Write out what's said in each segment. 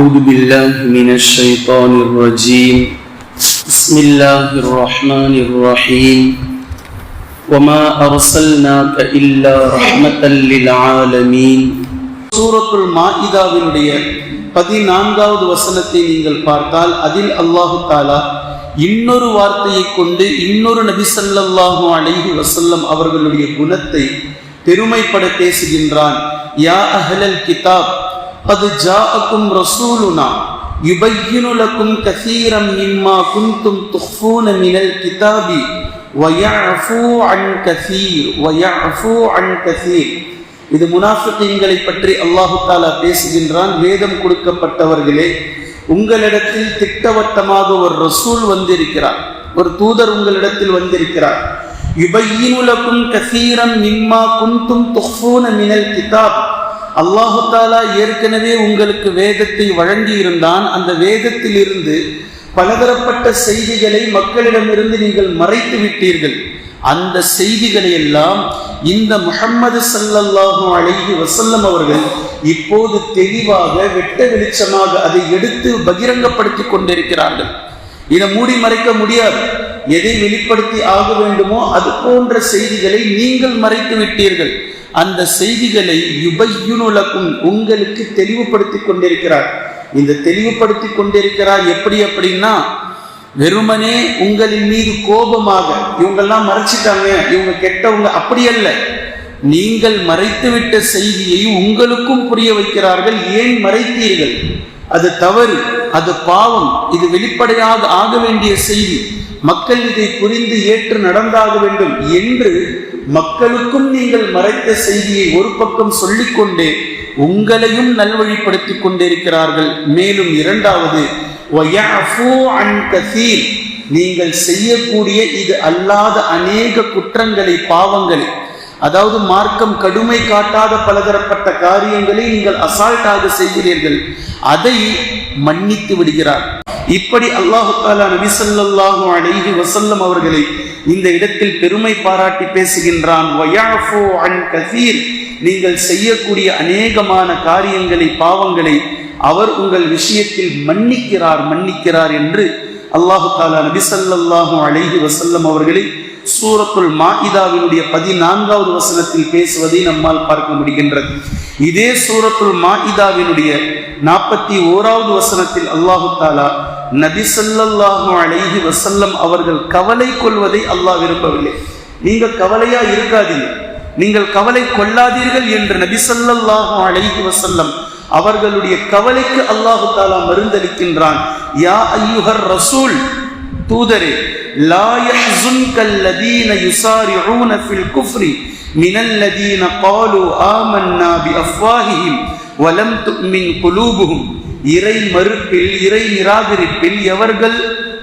أعوذ بالله من الشيطان الرجيم بسم الله الرحمن الرحيم وما أرسلناك إلا رحمة للعالمين சூரத்துல் மாஇதாவினுடைய பதினான்காவது வசனத்தை நீங்கள் பார்த்தால் அதில் அல்லாஹு தாலா இன்னொரு வார்த்தையை கொண்டு இன்னொரு நபி ஸல்லல்லாஹு அலைஹி வஸல்லம் அவர்களுடைய குணத்தை பெருமைப்பட பேசுகின்றான் யா அஹ்லல் கிதாப் அது ஜாஅக்கும் ரசூலுனா யுபையினு லக்கும் கசீரம் மிம்மா குன்தும் துஃபூன மினல் கிதாபி வயஃபூ அன் கசீர் வயஃபூ அன் கசீர் இது முனாஃபிகீன்களை பற்றி அல்லாஹு தாலா பேசுகின்றான். வேதம் கொடுக்கப்பட்டவர்களே உங்களிடத்தில் திட்டவட்டமாக ஒரு ரசூல் வந்திருக்கிறார். ஒரு தூதர் உங்களிடத்தில் வந்திருக்கிறார். யுபையினுலக்கும் கசீரம் மிம்மா குந்தும் துஃபூன மினல் கிதாப். அல்லாஹுத்தாலா ஏற்கனவே உங்களுக்கு வேதத்தை வழங்கி இருந்தான் அந்த வேதத்திலிருந்து பலதரப்பட்ட செய்திகளை மக்களிடமிருந்து நீங்கள் மறைத்து விட்டீர்கள். அந்த செய்திகளை எல்லாம் இந்த முகம்மது சல்லல்லாஹு அழகி வசல்லம் அவர்கள் இப்போது தெளிவாக வெட்ட வெளிச்சமாக அதை எடுத்து பகிரங்கப்படுத்தி கொண்டிருக்கிறார்கள். இதை மூடி மறைக்க முடியாது. எதை வெளிப்படுத்தி ஆக வேண்டுமோ அது போன்ற செய்திகளை நீங்கள் மறைத்து விட்டீர்கள். அந்த செய்திகளை யுபையுனுலக்கும் உங்களுக்கு தெளிவுபடுத்தி கொண்டிருக்கிறார். இந்த தெளிவுபடுத்தி கொண்டிருக்கிறார் எப்படி அப்படின்னா வெறுமனே உங்களின் மீது கோபமாக இவங்கெல்லாம் மறைச்சிட்டாங்க இவங்க கெட்டவங்க அப்படி அல்ல. நீங்கள் மறைத்துவிட்ட செய்தியை உங்களுக்கும் புரிய வைக்கிறார்கள் ஏன் மறைத்தீர்கள்? அது தவறு அது பாவம் இது வெளிப்படையாக ஆக வேண்டிய செய்தி. மக்கள் இதை புரிந்து ஏற்று நடந்தாக வேண்டும் என்று மக்களுக்கும் நீங்கள் மறைத்த செய்தியை ஒரு பக்கம் சொல்லிக்கொண்டே உங்களையும் நல்வழிப்படுத்திக் கொண்டிருக்கிறார்கள். மேலும் இரண்டாவது நீங்கள் செய்யக்கூடிய இது அல்லாத அநேக குற்றங்களை பாவங்களை அதாவது மார்க்கம் கடுமை காட்டாத பலதரப்பட்ட காரியங்களை நீங்கள் அசால்ட்டாக செய்கிறீர்கள். அதை மன்னித்து விடுகிறார். இப்படி அல்லாஹு தாலா நபி ஸல்லல்லாஹு அலைஹி வசல்லம் அவர்களை இந்த இடத்தில் பெருமை பாராட்டி பேசுகின்றான். நீங்கள் செய்யக்கூடிய அநேகமான காரியங்களை பாவங்களை அவர் உங்கள் விஷயத்தில் மன்னிக்கிறார் மன்னிக்கிறார் என்று அல்லாஹு தாலா நபி ஸல்லல்லாஹு அலைஹி வசல்லம் அவர்களை சூரத்துல் மாஇதாவினுடைய பதினான்காவது வசனத்தில் பேசுவதை நம்மால் பார்க்க முடிகின்றது. இதே சூரத்துல் மாஇதாவினுடைய நாற்பத்தி ஓராவது வசனத்தில் அல்லாஹு தாலா நபி சொல்லல்லாஹு அலைஹி வசல்லம் அவர்கள் கவலை கொள்வதை அல்லாஹ் விரும்பவில்லை. நீங்கள் கவலையா இருக்காதீங்க நீங்கள் கவலை கொள்ளாதீர்கள் என்று நபி சொல்லல்லாஹு அலைஹி வசல்லம் அவர்களுடைய கவலைக்கு அல்லாஹு தாலா மருந்தளிக்கின்றான். யா ஐயுஹர் ரசூல் தூதரே லா யஹ்சுன்கல் லதீன யுசாரிஊன குஃப்ரி மினல் லதீன காலு ஆமன்னா பி அஃப்வாஹிஹிம் வலம் துமின் குலூபுகும். இறை மறுப்பில் இறை நிராகரிப்பில் எவர்கள்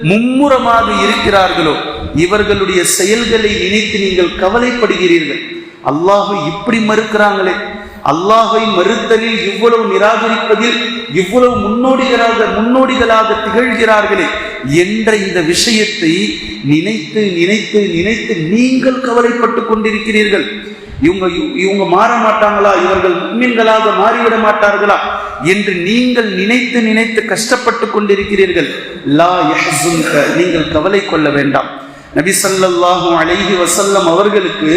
மும்முரமாக இருக்கிறார்களோ இவர்களுடைய செயல்களை நினைத்து நீங்கள் கவலைப்படுகிறீர்கள். அல்லாஹை இப்படி மறுக்கிறாங்களே. அல்லாஹை மறுத்தலில் இவ்வளவு நிராகரிப்பதில் இவ்வளவு முன்னோடிகளாக முன்னோடிகளாக திகழ்கிறார்களே. என்ற இந்த விஷயத்தை நினைத்து நினைத்து நினைத்து நீங்கள் கவலைப்பட்டு கொண்டிருக்கிறீர்கள். இவங்க இவங்க மாற மாட்டாங்களா? இவர்கள் முன்மீன்களாக மாறிவிட மாட்டார்களா? என்று நீங்கள் நினைத்து நினைத்து கஷ்டப்பட்டு கொண்டிருக்கிறீர்கள். லா நீங்கள் கவலை கொள்ள வேண்டாம். நபி ஸல்லல்லாஹு அலைஹி வசல்லம் அவர்களுக்கு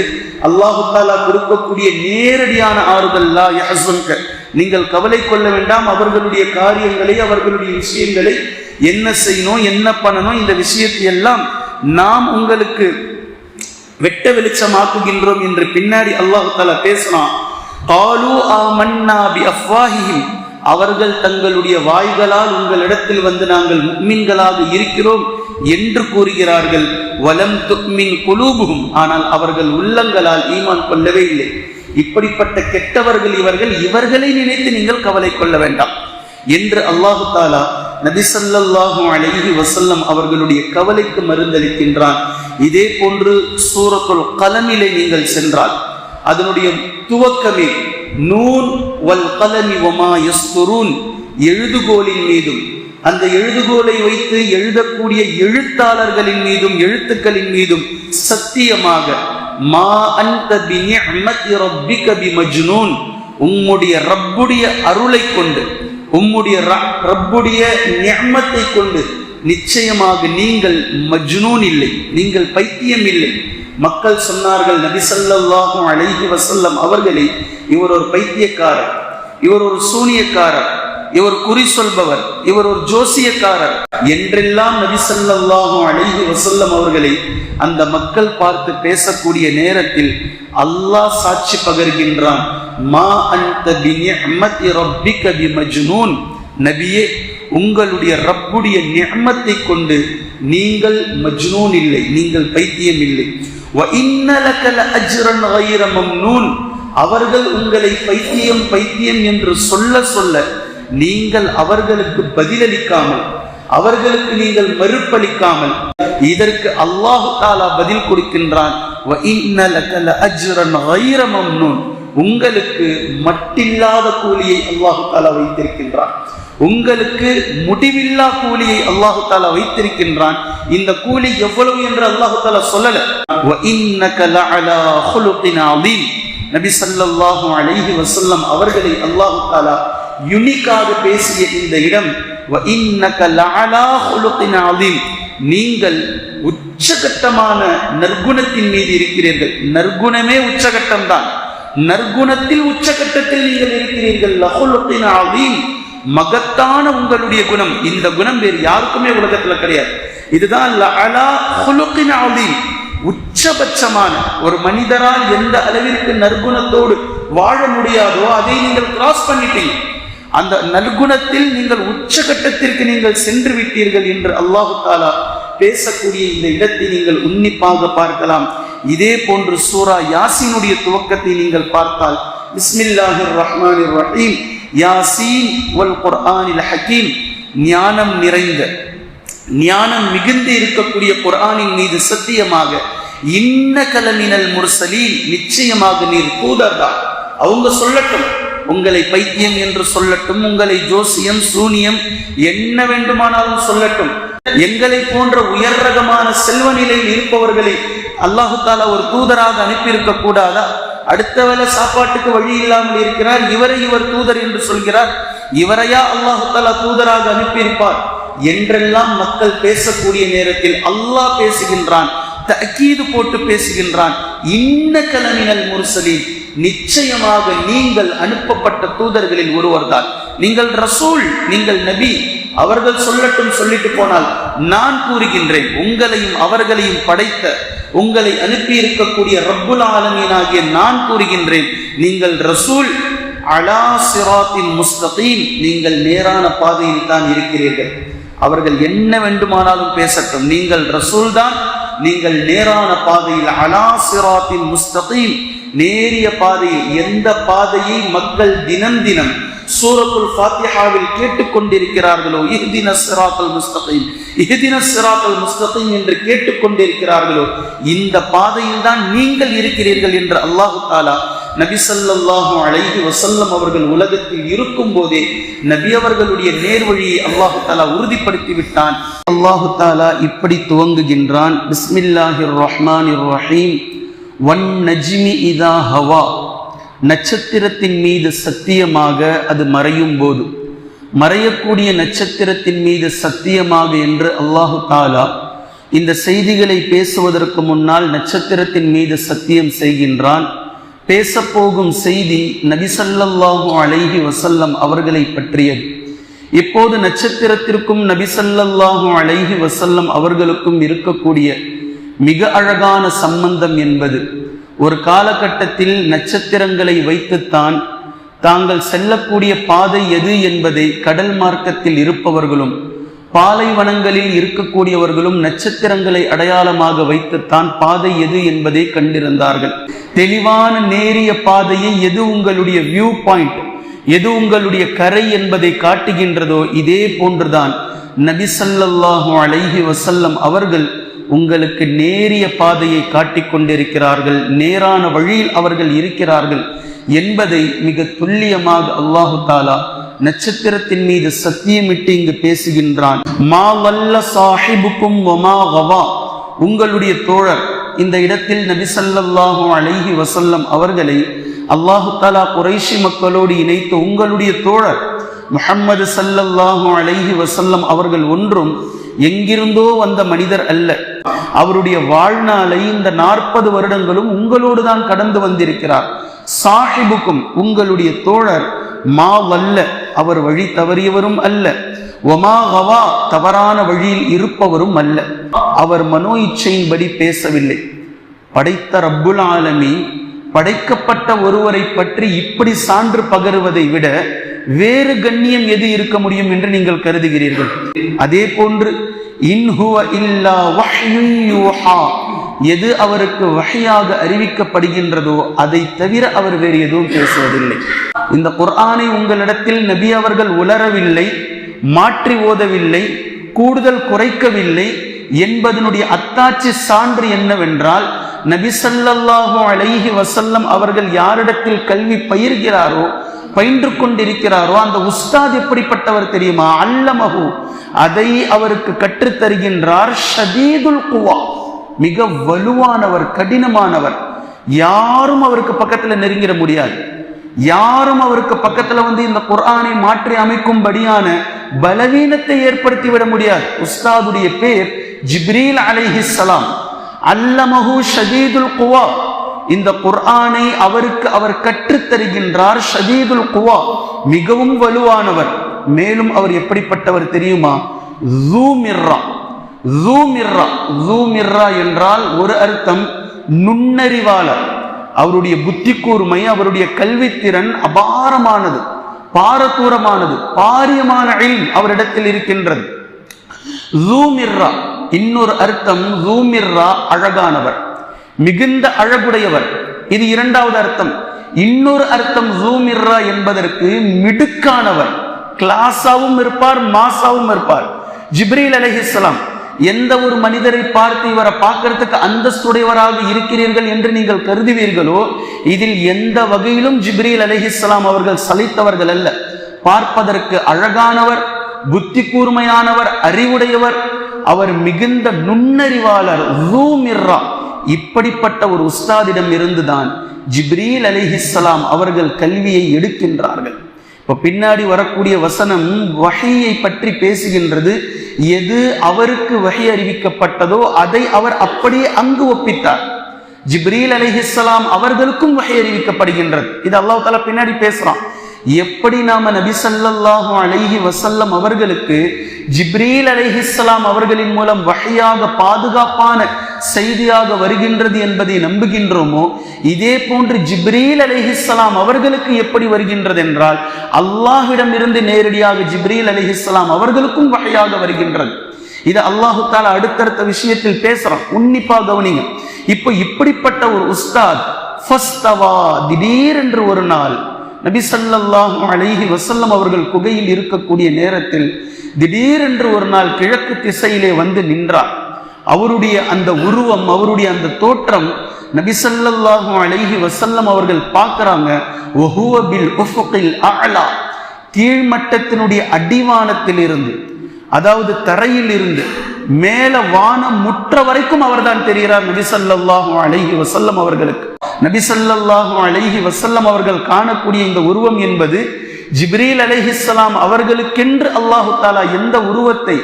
அல்லாஹு தாலா கொடுக்கக்கூடிய நேரடியான ஆறுதல் லா யஹ்சுன்க நீங்கள் கவலை கொள்ள வேண்டாம். அவர்களுடைய காரியங்களை அவர்களுடைய விஷயங்களை என்ன செய்யணும் என்ன பண்ணணும் இந்த விஷயத்தை எல்லாம் நாம் உங்களுக்கு வெட்ட வெளிச்சமாக்குகின்றோம் என்று பின்னாடி அல்லாஹு தாலா பேசினான் காலு ஆமன்னா பி அஃப்வாஹிஹிம். அவர்கள் தங்களுடைய வாய்களால் உங்களிடத்தில் வந்து நாங்கள் முக்மின்களாக இருக்கிறோம் என்று கூறுகிறார்கள். வலம் துக்மின் குலூபுகும் ஆனால் அவர்கள் உள்ளங்களால் ஈமான் கொள்ளவே இல்லை. இப்படிப்பட்ட கெட்டவர்கள் இவர்கள் இவர்களை நினைத்து நீங்கள் கவலை கொள்ள வேண்டாம். என்று அல்லாஹு தாலா நபி அலஹி வசல்லம் அவர்களுடைய கவலைக்கு மருந்தளிக்கின்றான். இதே போன்று சூரத்துள் கலமிலே நீங்கள் சென்றால் அதனுடைய துவக்கமே நூன் வல் கலமி ஒமா யஸ்துரூன் எழுதுகோலின் மீதும் அந்த எழுதுகோலை வைத்து எழுதக்கூடிய எழுத்தாளர்களின் மீதும் எழுத்துக்களின் மீதும் சத்தியமாக மா அந்த பி நிஅமத்தி ரப்பிக பி மஜ்னூன் உம்முடைய ரப்புடைய அருளை கொண்டு உம்முடைய ரப்புடைய நியமத்தை கொண்டு நிச்சயமாக நீங்கள் மஜ்னூன் இல்லை நீங்கள் பைத்தியம் இல்லை. மக்கள் சொன்னார்கள் நபி அழகி வசல்லம் வஸல்லம் அவர்களே இவர் ஒரு பைத்தியக்காரர் இவர் ஒரு சூனியக்காரர் இவர் குறி சொல்பவர் இவர் ஒரு ஜோசியக்காரர். என்றெல்லாம் நபி அழகி வசல்லம் அவர்களை அந்த மக்கள் பார்த்து பேசக்கூடிய நேரத்தில் அல்லாஹ் சாட்சி பகர்கின்றான். மா அன்த ரப்பி ரப்பிக பிமஜ்னூன். நபியே உங்களுடைய ரப்புடைய நியமத்தை கொண்டு நீங்கள் மஜ்னூன் இல்லை நீங்கள் பைத்தியம் இல்லை. வ இன்ன லக லஅஜ்ரன் கைர அவர்கள் உங்களை பைத்தியம் பைத்தியம் என்று சொல்ல சொல்ல நீங்கள் அவர்களுக்கு பதிலளிக்காமல் அவர்களுக்கு நீங்கள் மறுப்பளிக்காமல் இதற்கு அல்லாஹு தாலா பதில் கொடுக்கின்றான். உங்களுக்கு மட்டில்லாத கூலியை அல்லாஹு தாலா வைத்திருக்கின்றான். உங்களுக்கு முடிவில்லா கூலியை அல்லாஹு தாலா வைத்திருக்கின்றான். இந்த கூலி எவ்வளவு என்று அல்லாஹு தாலா சொல்லல. "வ நபி சல்லாஹு அலைஹி வசல்லம் அவர்களை அல்லாஹு தாலா யுனிக்காக பேசிய இந்த இடம் "வ நீங்கள் உச்சகட்டமான நற்குணத்தின் மீது இருக்கிறீர்கள். நற்குணமே உச்சகட்டம் தான் நற்குணத்தில் உச்சகட்டத்தில் நீங்கள் இருக்கிறீர்கள். மகத்தான உங்களுடைய குணம். இந்த குணம் வேறு யாருக்குமே உலகத்துல கிடையாது. இதுதான் உச்சபட்சமான ஒரு மனிதரால் எந்த அளவிற்கு நற்குணத்தோடு வாழ முடியாதோ அதை நீங்கள் கிராஸ் பண்ணிட்டீங்க. அந்த நற்குணத்தில் நீங்கள் உச்சகட்டத்திற்கு நீங்கள் சென்று விட்டீர்கள் என்று அல்லாஹு தாலா பேசக்கூடிய இந்த இடத்தை நீங்கள் உன்னிப்பாக பார்க்கலாம். இதே போன்று சூரா யாசினுடைய துவக்கத்தை நீங்கள் பார்த்தால் பிஸ்மில்லாஹிர் ரஹ்மானிர் ரஹீம் யாசீன் வல் குர்ஆனில் ஹக்கீம் ஞானம் நிறைந்த ஞானம் மிகுந்து இருக்கக்கூடிய குர்ஆனின் மீது சத்தியமாக இன்ன கலமினல் முர்சலீன். நிச்சயமாக நீர் தூதர்தான். அவங்க சொல்லட்டும் உங்களை பைத்தியம் என்று சொல்லட்டும் உங்களை ஜோசியம் சூனியம் என்ன வேண்டுமானாலும் சொல்லட்டும். எங்களை போன்ற உயர் ரகமான செல்வ நிலையில் இருப்பவர்களை அல்லாஹுத்தாலா ஒரு தூதராக அனுப்பியிருக்க கூடாதா அடுத்த வேலை சாப்பாட்டுக்கு வழி இல்லாமல் இருக்கிறார். இவரை இவர் தூதர் என்று சொல்கிறார். இவரையா அல்லாஹுத்தாலா தூதராக அனுப்பியிருப்பார்? என்றெல்லாம் மக்கள் பேசக்கூடிய நேரத்தில் அல்லாஹ் பேசுகின்றான் தக்கீது போட்டு பேசுகின்றான். இன்ன கலமினல் முர்சலீன் நிச்சயமாக நீங்கள் அனுப்பப்பட்ட தூதர்களில் ஒருவர்தான். நீங்கள் ரசூல் நீங்கள் நபி அவர்கள் சொல்லட்டும் சொல்லிட்டு போனால் நான் கூறுகின்றேன் உங்களையும் அவர்களையும் படைத்த உங்களை அனுப்பி இருக்கக்கூடிய ரப்புல் ஆலமீனாகிய நான் கூறுகின்றேன். நீங்கள் ரசூல் அலா சிராத்தின் முஸ்தகீம் நீங்கள் நேரான பாதையில் தான் இருக்கிறீர்கள். அவர்கள் என்ன வேண்டுமானாலும் பேசட்டும். நீங்கள் ரசூல் தான் நீங்கள் நேரான பாதையில் அலா சிராத்தின் முஸ்தகீம் நேரிய பாதையில் எந்த பாதையை மக்கள் தினம் தினம் சூரத்துல் ஃபாத்திஹாவில் கேட்டுக்கொண்டிருக்கிறார்களோ இஹ்தின சிராத்தல் முஸ்தகீம். இஹ்தின சிராத்தல் முஸ்தகீம் என்று கேட்டுக்கொண்டிருக்கிறார்களோ இந்த பாதையில் தான் நீங்கள் இருக்கிறீர்கள் என்று அல்லாஹு தாலா நபி சல்லாஹூ அழகி வசல்லம் அவர்கள் உலகத்தில் இருக்கும் போதே நபி அவர்களுடைய நேர்வழியை அல்லாஹு தாலா உறுதிப்படுத்தி விட்டான் அல்லாஹு தாலா இப்படி துவங்குகின்றான். பிஸ்மில்லாஹிர் ரஹ்மானிர் ரஹீம். வன் நஜ்மி இதா ஹவா. நட்சத்திரத்தின் மீது சத்தியமாக அது மறையும் போது மறையக்கூடிய நட்சத்திரத்தின் மீது சத்தியமாக என்று அல்லாஹு தாலா இந்த செய்திகளை பேசுவதற்கு முன்னால் நட்சத்திரத்தின் மீது சத்தியம் செய்கின்றான். பேசப்போகும் செய்தி நபிசல்லாஹு அலைஹி வசல்லம் அவர்களை பற்றியது. இப்போது நட்சத்திரத்திற்கும் நபிசல்லாஹு அலைஹி வசல்லம் அவர்களுக்கும் இருக்கக்கூடிய மிக அழகான சம்பந்தம் என்பது ஒரு காலகட்டத்தில் நட்சத்திரங்களை வைத்துத்தான் தாங்கள் செல்லக்கூடிய பாதை எது என்பதை கடல் மார்க்கத்தில் இருப்பவர்களும் பாலைவனங்களில் இருக்கக்கூடியவர்களும் நட்சத்திரங்களை அடையாளமாக வைத்துத்தான் பாதை எது என்பதை கண்டிருந்தார்கள். தெளிவான நேரிய பாதையை எது உங்களுடைய வியூ பாயிண்ட் எது உங்களுடைய கரை என்பதை காட்டுகின்றதோ இதே போன்றுதான் நபிசல்லாஹு அலைஹி வசல்லம் அவர்கள் உங்களுக்கு நேரிய பாதையை காட்டிக் கொண்டிருக்கிறார்கள் நேரான வழியில் அவர்கள் இருக்கிறார்கள் என்பதை மிக துல்லியமாக அல்லாஹு தாலா நட்சத்திரத்தின் மீது சத்தியமிட்டு இங்கு பேசுகின்றான். மா வல்ல சாஹிபுக்கும் உங்களுடைய தோழர் இந்த இடத்தில் நபி ஸல்லல்லாஹு அலைஹி அவர்களை அல்லாஹு தாலா குறைஷி மக்களோடு இணைத்து உங்களுடைய தோழர் முஹம்மது ஸல்லல்லாஹு அலைஹி வசல்லம் அவர்கள் ஒன்றும் எங்கிருந்தோ வந்த மனிதர் அல்ல. அவருடைய வாழ்நாளை இந்த நாற்பது வருடங்களும் உங்களோடு தான் கடந்து வந்திருக்கிறார். சாஹிபுக்கும் உங்களுடைய தோழர் மா வல்ல அவர் வழி தவறியவரும் அல்ல. ஒமா கவா தவறான வழியில் இருப்பவரும் அல்ல. அவர் மனோ இச்சையின்படி பேசவில்லை. படைத்த ரப்புல் ஆலமி படைக்கப்பட்ட ஒருவரை பற்றி இப்படி சான்று பகருவதை விட வேறு கண்ணியம் எது இருக்க முடியும் என்று நீங்கள் கருதுகிறீர்கள். அதே போன்று இன்ஹுவ இல்லா வஹ்யுன் யூஹா. எது அவருக்கு வகையாக அறிவிக்கப்படுகின்றதோ அதை தவிர அவர் வேறு எதுவும் பேசுவதில்லை. இந்த குர்ஆனை உங்களிடத்தில் நபி அவர்கள் உலரவில்லை மாற்றி ஓதவில்லை கூடுதல் குறைக்கவில்லை என்பதனுடைய அத்தாட்சி சான்று என்னவென்றால் நபி ஸல்லல்லாஹு அலைஹி வசல்லம் அவர்கள் யாரிடத்தில் கல்வி பயிர்கிறாரோ பயின்று கொண்டிருக்கிறாரோ அந்த உஸ்தாத் எப்படிப்பட்டவர் தெரியுமா? அல்லமஹு. அதை அவருக்கு கற்றுத் தருகின்றார் ஷதீதுல் குவா. மிக வலுவானவர் கடினமானவர். யாரும் அவருக்கு பக்கத்துல நெருங்கிட முடியாது. யாரும் அவருக்கு பக்கத்துல வந்து இந்த குர்ஆனை மாற்றி அமைக்கும்படியான பலவீனத்தை ஏற்படுத்தி விட முடியாது. உஸ்தாதுடைய பேர் ஜிப்ரீல் அலைஹிஸ்லாம் அல்லமஹு ஷதீதுல் குவா. இந்த குர்ஆனை அவருக்கு அவர் கற்றுத் தருகின்றார் ஷதீதுல் குவா மிகவும் வலுவானவர். மேலும் அவர் எப்படிப்பட்டவர் தெரியுமா? ஜூமிர்ரா ஜூமிர்ரா ஜூமிர்ரா என்றால் ஒரு அர்த்தம் நுண்ணறிவாளர். அவருடைய புத்தி கூர்மை அவருடைய கல்வித்திறன் அபாரமானது பாரதூரமானது பாரியமான இல்ம் அவரிடத்தில் இருக்கின்றது. ஜூமிர்ரா இன்னொரு அர்த்தம் ஜூமிர்ரா அழகானவர். மிகுந்த அழகுடையவர். இது இரண்டாவது அர்த்தம். இன்னொரு அர்த்தம் ஜூமிர்ரா என்பதற்கு மிடுக்கானவர். கிளாஸாவும் இருப்பார் மாசாவும் இருப்பார். ஜிப்ரீல் அலஹிஸ்லாம் எந்த ஒரு மனிதரை பார்த்து இவரை பார்க்கறதுக்கு அந்தஸ்துடையவராக இருக்கிறீர்கள் என்று நீங்கள் கருதுவீர்களோ? இதில் எந்த வகையிலும் ஜிப்ரீல் அலஹிஸ்லாம் அவர்கள் சலித்தவர்கள் அல்ல. பார்ப்பதற்கு அழகானவர் புத்தி கூர்மையானவர் அறிவுடையவர். அவர் மிகுந்த நுண்ணறிவாளர் ஜூமிர்ரா இப்படிப்பட்ட ஒரு உஸ்தாதிடம் இருந்துதான் ஜிப்ரீல் அலிஹிஸ்லாம் அவர்கள் கல்வியை எடுக்கின்றார்கள். இப்ப பின்னாடி வரக்கூடிய வசனம் வகையை பற்றி பேசுகின்றது. எது அவருக்கு வகை அறிவிக்கப்பட்டதோ அதை அவர் அப்படியே அங்கு ஒப்பித்தார் ஜிப்ரீல் அலிஹிஸ்லாம் அவர்களுக்கும் வகை அறிவிக்கப்படுகின்றது. இது அல்லாஹ் தலா பின்னாடி பேசுறான். எப்படி நாம நபி ஸல்லல்லாஹு அலைஹி வசல்லம் அவர்களுக்கு ஜிப்ரீல் அலிஹிஸ்லாம் அவர்களின் மூலம் வகையாக பாதுகாப்பான செய்தியாக வருகின்றது என்பதை நம்புகின்றோமோ இதே போன்று ஜிப்ரீல் அலிஹிஸ்லாம் அவர்களுக்கு எப்படி வருகின்றது என்றால் அல்லாஹிடம் இருந்து நேரடியாக ஜிப்ரீல் அலிஹிஸ்லாம் அவர்களுக்கும் வகையாக வருகின்றது. இது அல்லாஹு தாலா அடுத்தடுத்த விஷயத்தில் பேசுறான். உன்னிப்பா கவனிங்க. இப்போ இப்படிப்பட்ட ஒரு உஸ்தாத் ஃபஸ்தவா திடீரென்று ஒரு நாள் நபி சல்லாஹ் அலைஹி வசல்லம் அவர்கள் குகையில் இருக்கக்கூடிய நேரத்தில் திடீரென்று ஒரு நாள் கிழக்கு திசையிலே வந்து நின்றார். அவருடைய அந்த உருவம் அவருடைய அந்த தோற்றம் நபிசல்லாஹும் அழகி வசல்லம் அவர்கள் பார்க்குறாங்க. கீழ்மட்டத்தினுடைய அடிவானத்திலிருந்து அதாவது தரையில் இருந்து மேல வானம் முற்ற வரைக்கும் அவர்தான் தெரிகிறார் நபிசல்லாஹும் அழகி வசல்லம் அவர்களுக்கு. நபிசல்லாஹும் அழகி வசல்லம் அவர்கள் காணக்கூடிய இந்த உருவம் என்பது ஜிப்ரீல் அலைஹிஸ்ஸலாம் அவர்களுக்கென்று அல்லாஹு தாலா எந்த உருவத்தை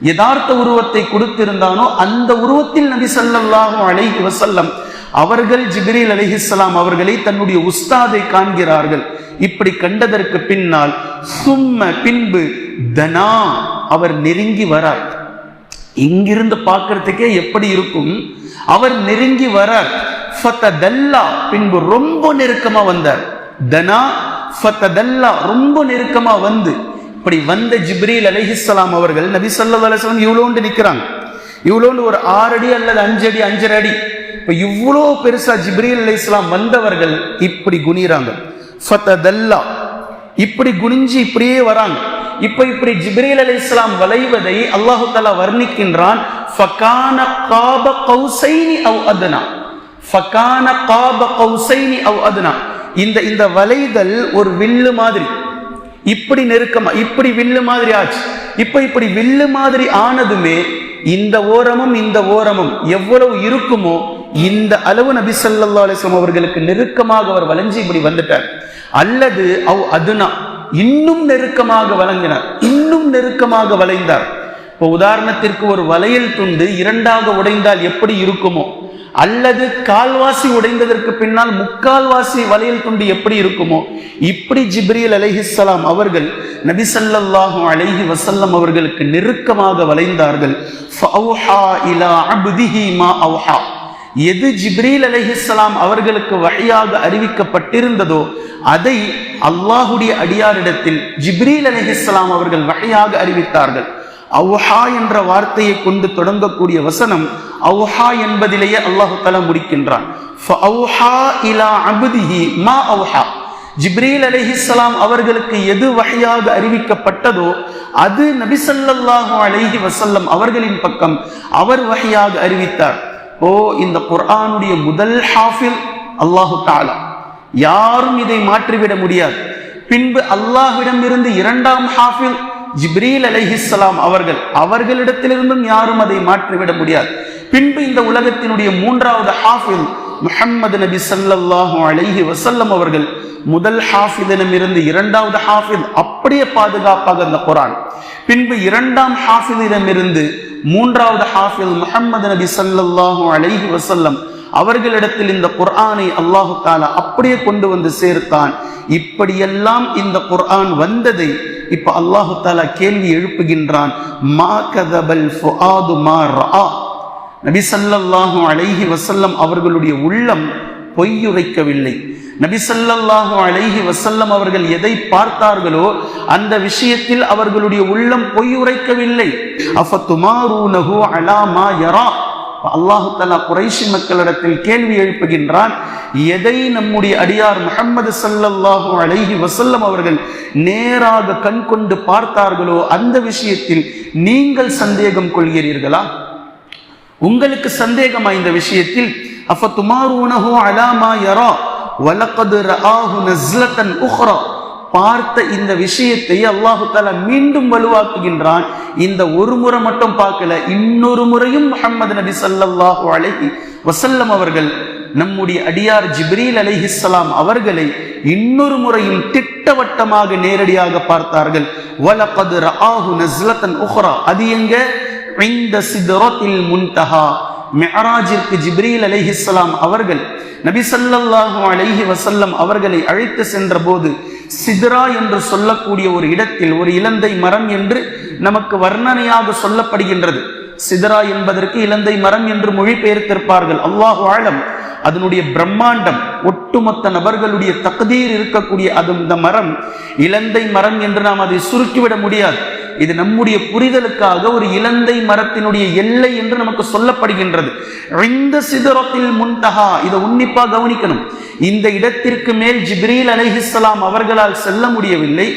யதார்த்த உருவத்தை கொடுத்திருந்தானோ அந்த உருவத்தில் நபி ஸல்லல்லாஹு அலைஹி வசல்லம் அவர்கள் ஜிப்ரீல் அலிஹிஸ்லாம் அவர்களை தன்னுடைய உஸ்தாதை காண்கிறார்கள். இப்படி கண்டதற்கு பின்னால் சும்ம பின்பு தனா அவர் நெருங்கி வரார். இங்கிருந்து பார்க்கறதுக்கே எப்படி இருக்கும்? அவர் நெருங்கி வரார். ஃபததல்லா பின்பு ரொம்ப நெருக்கமா வந்தார். தனா ஃபததல்லா ரொம்ப நெருக்கமா வந்து இப்படி வந்த ஜிப்ரீல் அலிஹிஸ்லாம் அவர்கள் நபி ஸல்லல்லாஹு அலைஹி இவ்வளோண்டு நிற்கிறாங்க இவ்வளோண்டு ஒரு ஆறு அடி அல்லது அஞ்சு அடி அஞ்சரை அடி இப்போ இவ்வளோ பெருசா ஜிப்ரீல் அலைஹிஸ்ஸலாம் வந்தவர்கள் இப்படி குனிறாங்க ஃபத்ததல்லா இப்படி குனிஞ்சு இப்படியே வராங்க. இப்போ இப்படி ஜிப்ரீல் அலைஹிஸ்ஸலாம் வளைவதை அல்லாஹு தஆலா வர்ணிக்கின்றான் ஃபகான காப கௌசைனி அவ் அதுனா. ஃபகான காப கௌசைனி அவ் அதுனா. இந்த இந்த வளைதல் ஒரு வில்லு மாதிரி. இப்படி நெருக்கமா இப்படி வில்லு மாதிரி ஆச்சு. இப்ப இப்படி வில்லு மாதிரி ஆனதுமே இந்த ஓரமும் இந்த ஓரமும் எவ்வளவு இருக்குமோ இந்த அளவு நபி ஸல்லல்லாஹு அலிஸ்லாம் அவர்களுக்கு நெருக்கமாக அவர் வளைஞ்சு இப்படி வந்துட்டார். அல்லது அவ் அதுனா இன்னும் நெருக்கமாக வழங்கினார் இன்னும் நெருக்கமாக வளைந்தார். இப்போ உதாரணத்திற்கு ஒரு வளையல் துண்டு இரண்டாக உடைந்தால் எப்படி இருக்குமோ அல்லது கால்வாசி உடைந்ததற்கு பின்னால் முக்கால்வாசி வளையல் துண்டு எப்படி இருக்குமோ இப்படி ஜிப்ரீல் அலைஹிஸ்லாம் அவர்கள் நபி அலைஹி வசல்லம் அவர்களுக்கு நெருக்கமாக வளைந்தார்கள். அவ்ஹா. எது ஜிப்ரீல் அலைஹிஸ்லாம் அவர்களுக்கு வழியாக அறிவிக்கப்பட்டிருந்ததோ அதை அல்லாஹுடைய அடியாரிடத்தில் ஜிப்ரீல் அலைஹிஸ்லாம் அவர்கள் வழியாக அறிவித்தார்கள். அவுஹா என்ற வார்த்தையை கொண்டு தொடங்கக்கூடிய வசனம் அவுஹா என்பதிலேயே அல்லாஹு தலா முடிக்கின்றான். இலா மா அவுஹா. ஜிப்ரீல் அலிஹிஸ்லாம் அவர்களுக்கு எது வகையாக அறிவிக்கப்பட்டதோ அது நபிசல்லாஹு அலைஹி வசல்லம் அவர்களின் பக்கம் அவர் வகையாக அறிவித்தார். ஓ இந்த குர்ஆனுடைய முதல் ஹாஃபில் அல்லாஹு தாலா யாரும் இதை மாற்றிவிட முடியாது. பின்பு அல்லாஹ்விடம் இருந்து இரண்டாம் ஹாஃபில் ஜிப்ரீல் அலைஹிஸ்ஸலாம் அவர்கள் அவர்களிடத்திலிருந்தும் யாரும் அதை மாற்றிவிட முடியாது. பின்பு இந்த உலகத்தினுடைய மூன்றாவது ஹாஃபில் முஹம்மது நபி ஸல்லல்லாஹு அலைஹி வசல்லம் அவர்கள் முதல் ஹாஃபிதிடமிருந்து இரண்டாவது ஹாஃபில் அப்படியே பாதுகாப்பாக அந்த குரான். பின்பு இரண்டாம் ஹாஃபிதிடம் இருந்து மூன்றாவது ஹாஃபில் முஹம்மது நபி ஸல்லல்லாஹு அலைஹி வசல்லம் அவர்களிடத்தில் இந்த குர்ஆனை அல்லாஹு தாலா அப்படியே கொண்டு வந்து சேர்த்தான். இப்படியெல்லாம் இந்த குர்ஆன் வந்ததை இப்ப அல்லாஹு தாலா கேள்வி எழுப்புகின்றான் மா கதபல் ஃபுஆது மா ரா நபி ஸல்லல்லாஹு அலைஹி வசல்லம் அவர்களுடைய உள்ளம் பொய்யுரைக்கவில்லை. நபி ஸல்லல்லாஹு அலைஹி வசல்லம் அவர்கள் எதை பார்த்தார்களோ அந்த விஷயத்தில் அவர்களுடைய உள்ளம் பொய்யுரைக்கவில்லை. அஃபத்துமாரூனஹு அலா அல்லாஹு தலா குறைஷி மக்களிடத்தில் கேள்வி எழுப்புகின்றான் எதை நம்முடைய அடியார் முகமது சல்லல்லாஹு அலைஹி வசல்லம் அவர்கள் நேராக கண் கொண்டு பார்த்தார்களோ அந்த விஷயத்தில் நீங்கள் சந்தேகம் கொள்கிறீர்களா? உங்களுக்கு சந்தேகமா இந்த விஷயத்தில்? அஃப துமாரூனஹு அலாமா யரா வலக்கது ரஆஹு நஸ்லத்தன் உஹ்ரா. பார்த்த இந்த விஷயத்தை அல்லாஹு தாலா மீண்டும் வலுவாக்குகின்றான். இந்த ஒரு முறை மட்டும் பார்க்கல இன்னொரு முறையும் முகமது நபி சல்லாஹூ அலஹி வசல்லம் அவர்கள் நம்முடைய அடியார் ஜிப்ரீல் அலைஹிஸ்ஸலாம் அவர்களை இன்னொரு முறையில் திட்டவட்டமாக நேரடியாக பார்த்தார்கள். வலகது ரஆஹு நஸ்லத்தன் உஹ்ரா அது எங்க? இந்த சிதரத்தில் முன்தஹா. மெஹராஜிற்கு ஜிப்ரீல் அலைஹிஸ்ஸலாம் அவர்கள். நபிசல்லாஹு அலைஹி வசல்லம் அவர்களை அழைத்து சென்ற போது சித்ரா என்று சொல்லக்கூடிய ஒரு இடத்தில் ஒரு இலந்தை மரம் என்று நமக்கு வர்ணனையாக சொல்லப்படுகின்றது. சிதரா என்பதற்கு இலந்தை மரம் என்று மொழிபெயர்த்திருப்பார்கள். அல்லாஹு ஆழம் அதனுடைய பிரம்மாண்டம் ஒட்டுமொத்த நபர்களுடைய தகுதியில் இருக்கக்கூடிய அது இந்த மரம் இலந்தை மரம் என்று நாம் அதை சுருக்கிவிட முடியாது. இது நம்முடைய புரிதலுக்காக ஒரு இலந்தை மரத்தினுடைய எல்லை என்று நமக்கு சொல்லப்படுகின்றது. இந்த சிதறத்தில் முன்தகா இதை உன்னிப்பா கவனிக்கணும். இந்த இடத்திற்கு மேல் ஜிப்ரீல் அலைஹிஸ்லாம் அவர்களால் செல்ல முடியவில்லை.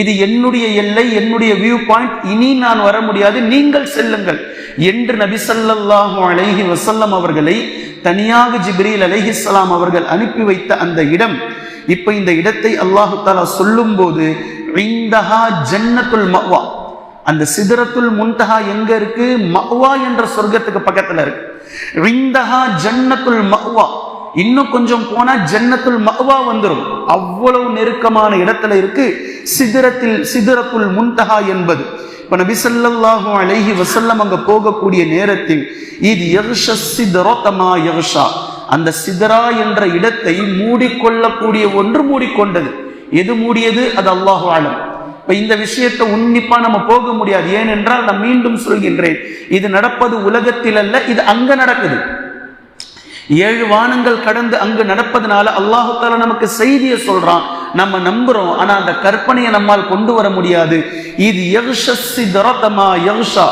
இது என்னுடைய எல்லை என்னுடைய வியூ பாயிண்ட் இனி நான் வர முடியாது. நீங்கள் செல்லுங்கள். என்று நபி ஸல்லல்லாஹு அலைஹி வசல்லம் அவர்களை தனியாக ஜிப்ரீல் அலைஹிஸ்ஸலாம் அவர்கள் அனுப்பி வைத்த அந்த இடம் இப்ப இந்த இடத்தை அல்லாஹு தாலா சொல்லும் போது ஜன்னத்துல் மவா அந்த சிதறத்துல் முன்தஹா எங்க இருக்கு? மவா என்ற சொர்க்கத்துக்கு பக்கத்துல இருக்கு. ரிந்தஹா ஜன்னத்துல் மவா இன்னும் கொஞ்சம் போனா ஜன்னத்துல் மவா வந்துடும் அவ்வளவு நெருக்கமான இடத்துல இருக்கு. சிதறத்தில் சிதறத்துல் முன்தஹா என்பது. இப்போ நபி ஸல்லல்லாஹு அழகி வசல்லம் அங்க போகக்கூடிய நேரத்தில் இது யவுஷ சிதரோ தமா யக்ஷா அந்த சிதரா என்ற இடத்தை மூடிக்கொள்ளக்கூடிய ஒன்று மூடிக்கொண்டது. எது மூடியது? அது அல்லாஹு ஆலம் இப்ப இந்த விஷயத்தை உன்னிப்பா நம்ம போக முடியாது. ஏனென்றால் நான் மீண்டும் சொல்கின்றேன் இது நடப்பது உலகத்தில் அல்ல இது அங்க நடக்குது. ஏழு வானங்கள் கடந்து அங்கு நடப்பதனால அல்லாஹு தாலா நமக்கு செய்தியை சொல்றான். நம்ம நம்புறோம். ஆனா அந்த கற்பனையை நம்மால் கொண்டு வர முடியாது. இது யக்ஷ சிதரதமா யக்ஷா.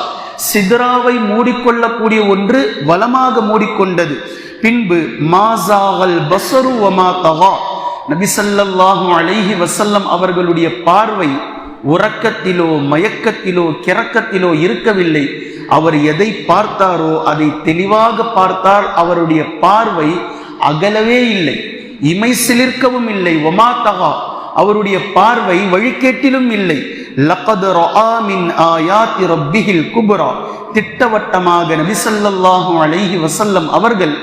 சிதராவை மூடிக்கொள்ளக்கூடிய ஒன்று வளமாக மூடிக்கொண்டது. பின்பு மாசாவல் பசரு வமா தவா நபிசல்லாஹு அலைஹி அவர்களுடைய பார்வை உறக்கத்திலோ மயக்கத்திலோ கிறக்கத்திலோ இருக்கவில்லை. அவர் எதை பார்த்தாரோ அதை தெளிவாக பார்த்தார் அவருடைய பார்வை அகலவே இல்லை. இமை சிலிர்க்கவும் இல்லை. ஒமா அவருடைய பார்வை வழிகேட்டிலும் இல்லை. லகது ரஆ மின் ஆயாத்தி ரப்பிஹில் குபுரா. திட்டவட்டமாக நபிசல்லாஹு அலைஹி வசல்லம் அவர்கள்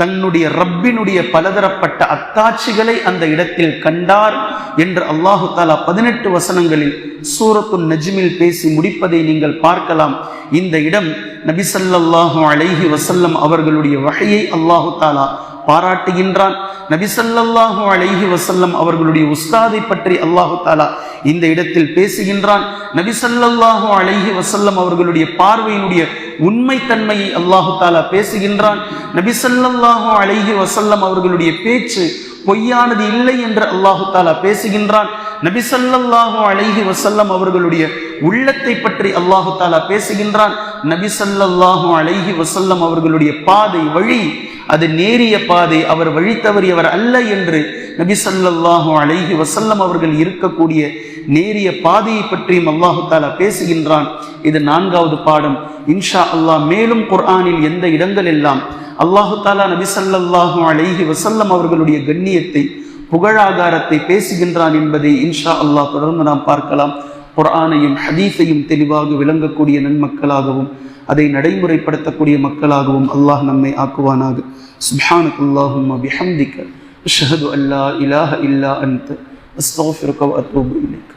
தன்னுடைய ரப்பினுடைய பலதரப்பட்ட அத்தாட்சிகளை அந்த இடத்தில் கண்டார் என்று அல்லாஹு தாலா பதினெட்டு வசனங்களில் சூரத்து நஜ்மில் பேசி முடிப்பதை நீங்கள் பார்க்கலாம். இந்த இடம் நபிசல்லாஹு அலைஹி வசல்லம் அவர்களுடைய வகையை அல்லாஹு தாலா பாராட்டுகின்றான். நபிசல்லாஹு அலைஹி வசல்லம் அவர்களுடைய உஸ்தாதை பற்றி அல்லாஹு தாலா இந்த இடத்தில் பேசுகின்றான். நபிசல்லாஹு அலைஹி வசல்லம் அவர்களுடைய பார்வையினுடைய உண்மைத்தன்மையை அல்லாஹு தாலா பேசுகின்றான். நபிசல்லாஹு அலைஹி வசல்லம் அவர்களுடைய பேச்சு பொய்யானது இல்லை என்று அல்லாஹு தாலா பேசுகின்றான். நபிசல்லாஹு அலைஹி வசல்லம் அவர்களுடைய உள்ளத்தை பற்றி அல்லாஹு தாலா பேசுகின்றான். நபிசல்லாஹு அலைஹி வசல்லம் அவர்களுடைய பாதை வழி அது நேரிய பாதை அவர் வழி தவறியவர் அல்ல என்று நபி ஸல்லல்லாஹு அலைஹி வசல்லம் அவர்கள் இருக்கக்கூடிய நேரிய பாதையை பற்றியும் அல்லாஹு தாலா பேசுகின்றான். இது நான்காவது பாடம். இன்ஷா அல்லாஹ் மேலும் குர்ஆனில் எந்த இடங்கள் எல்லாம் அல்லாஹு தாலா நபி ஸல்லல்லாஹு அலைஹி வசல்லம் அவர்களுடைய கண்ணியத்தை புகழாகாரத்தை பேசுகின்றான் என்பதை இன்ஷா அல்லாஹ் தொடர்ந்து நாம் பார்க்கலாம். குர்ஆனையும் ஹதீஸையும் தெளிவாக விளங்கக்கூடிய நன்மக்களாகவும் அதை நடைமுறைப்படுத்தக்கூடிய மக்களாகவும் அல்லாஹ் நம்மை ஆக்குவானாக. சுப்ஹானக் அல்லாஹும் பிஹம்திக அஷ்ஹது அல்லா இலாஹ இல்லா அன்த. அஸ்தக்ஃபிருக வ அத்தூபு இலைக்.